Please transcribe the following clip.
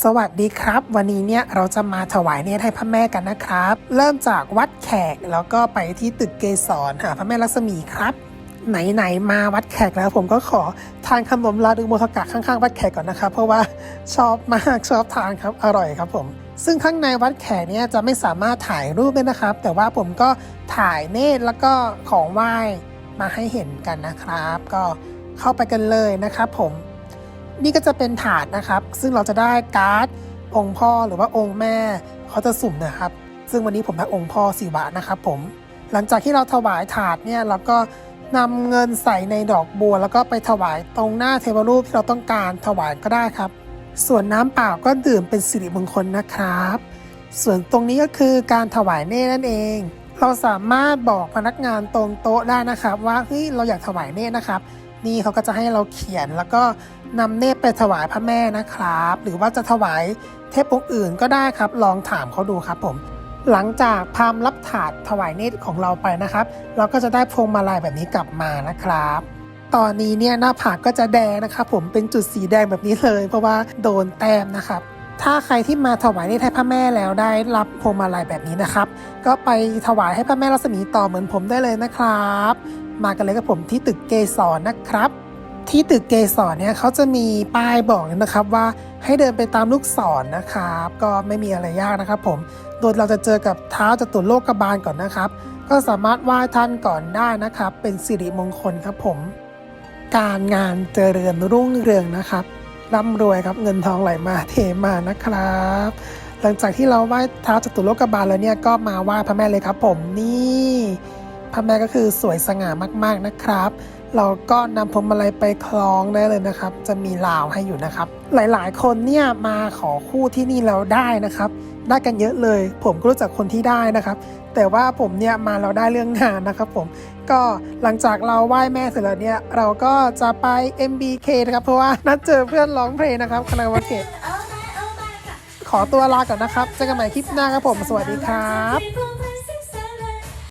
สวัสดีครับ วันนี้เนี่ยเราจะมาถวายเนตรให้พระแม่กันนะครับ เริ่มจากวัดแขกแล้วก็ไปที่ตึกเกสรหาพระแม่ลักษมีครับ ไหนๆมาวัดแขกแล้วผมก็ขอทานขนมลาดูโมทกะข้างๆ วัดแขกก่อนนะครับ เพราะว่าชอบมากชอบทานครับอร่อยครับผม ซึ่งข้างในวัดแขกเนี่ยจะไม่สามารถถ่ายรูปได้นะครับ แต่ว่าผมก็ถ่ายเนตรแล้วก็ของไหว้มาให้เห็นกันนะครับ ก็เข้าไปกันเลยนะครับผม นี่ก็จะเป็นถาดนะครับ ซึ่งเราจะได้การ์ดองค์พ่อหรือว่าองค์แม่เขาจะสุ่มนะครับ ซึ่งวันนี้ผมได้องค์พ่อสีวะนะครับผมหลังจากที่เราถวายถาดเนี่ยเราก็นำเงินใส่ในดอกบัว แล้วก็ไปถวายตรงหน้าเทวรูปที่เราต้องการถวายก็ได้ครับ ส่วนน้ำเปล่าก็ดื่มเป็นสิริมงคลนะครับ ส่วนตรงนี้ก็คือการถวายเนตรนั่นเอง เราสามารถบอกพนักงานตรงโต๊ะได้นะครับ ว่าเฮ้ยเราอยากถวายเนตรนะครับ นี่เขาก็จะให้เราเขียนแล้วก็นำเนตรไปถวายพระแม่นะครับ หรือว่าจะถวายเทพองค์อื่นก็ได้ครับ ลองถามเขาดูครับผม หลังจากพามรับถาดถวายเนตรของเราไปนะครับ เราก็จะได้พวงมาลัยแบบนี้กลับมานะครับตอนนี้เนี่ยหน้าผากก็จะแดงนะครับผมเป็นจุดสีแดงแบบนี้เลย เพราะว่าโดนแต้มนะครับ ถ้าใครที่มาถวายเนตรให้พระแม่แล้วได้รับพวงมาลัยแบบนี้นะครับ ก็ไปถวายให้พระแม่รัศมีต่อเหมือนผมได้เลยนะครับ มากันเลยกับผมที่ตึกเกสรนะครับ ที่ตึกเกสรเนี่ยเขาจะมีป้ายบอกนะครับว่าให้เดินไปตามลูกศรนะครับ ก็ไม่มีอะไรยากนะครับ ผมโดยเราจะเจอกับเท้าจตุโลกบาลก่อนนะครับ ก็สามารถไหว้ท่านก่อนได้นะครับ เป็นสิริมงคลครับผม การงานเจริญรุ่งเรืองนะครับร่ำรวยครับเงินทองไหลมาเทมานะครับ หลังจากที่เราไหว้เท้าจตุโลกบาลแล้วเนี่ยก็มาไหว้พระแม่เลยครับ ผมนี่ พระแม่ก็คือสวยสง่ามากๆนะครับ เราก็นำพวงมาลัยไปคล้องได้เลยนะครับ จะมีลาวให้อยู่นะครับ หลายๆ คนเนี่ยมาขอคู่ที่นี่แล้วได้นะครับ ได้กันเยอะเลย ผมก็รู้จักคนที่ได้นะครับ แต่ว่าผมเนี่ยมาเราได้เรื่องงานนะครับ ผมก็หลังจากเราไหว้แม่เสร็จแล้วเนี่ยเราก็จะไป MBK นะครับเพราะว่านัดเจอเพื่อนร้องเพลงนะครับคณะวัเกตขอตัวลาก่อนนะครับเจอกันใหม่คลิปหน้าครับผม สวัสดีครับ